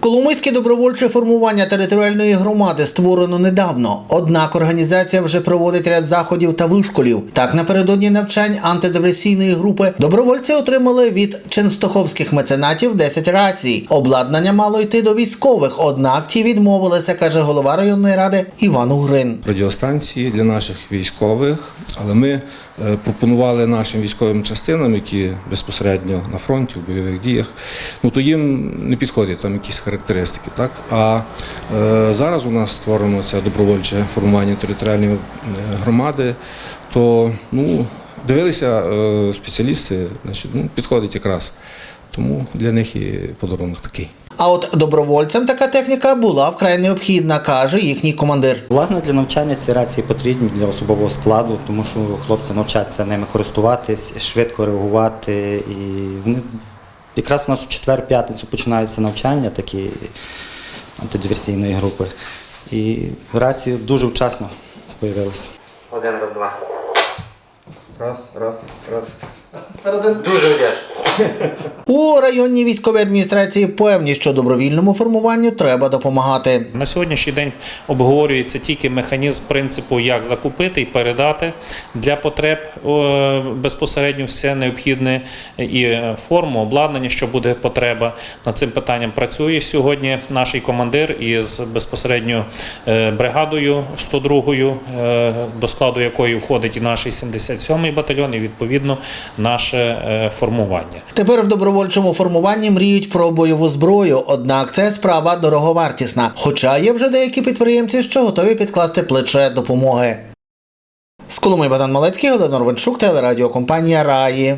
Коломийське добровольче формування територіальної громади створено недавно. Однак організація вже проводить ряд заходів та вишколів. Так, напередодні навчань антидепресійної групи добровольці отримали від ченстоховських меценатів 10 рацій. Обладнання мало йти до військових, однак ті відмовилися, каже голова районної ради Іван Угрин. радіостанції для наших військових, але ми е, пропонували нашим військовим частинам, які безпосередньо на фронті, в бойових діях, ну то їм не підходять там якісь характеристики. Так? А е, зараз у нас створено це добровольче формування територіальної е, громади, то ну, дивилися е, спеціалісти, значить, ну, підходить якраз. Тому для них і подарунок такий. А от добровольцям така техніка була вкрай необхідна, каже їхній командир. Власне, для навчання ці рації потрібні для особового складу, тому що хлопці навчаться ними користуватись, швидко реагувати. І вони якраз у нас у четвер-п'ятницю починаються навчання такі антидиверсійної групи. І рації дуже вчасно з'явилися. Один, раз, два. Раз, раз, раз. Дуже вдячний. У районній військовій адміністрації певні, що добровільному формуванню треба допомагати. На сьогоднішній день обговорюється тільки механізм принципу, як закупити і передати для потреб безпосередньо все необхідне і е, форму, обладнання, що буде потреба. Над цим питанням працює сьогодні наш командир із безпосередньо е, бригадою 102-ю, е, до складу якої входить і наш 77-й батальйон, і відповідно наше формування. Тепер в добровольчому формуванні мріють про бойову зброю, однак це справа дороговартісна. Хоча є вже деякі підприємці, що готові підкласти плече допомоги. З Коломи Богдан Малецький, Галина Норвенчук, телерадіокомпанія Раї.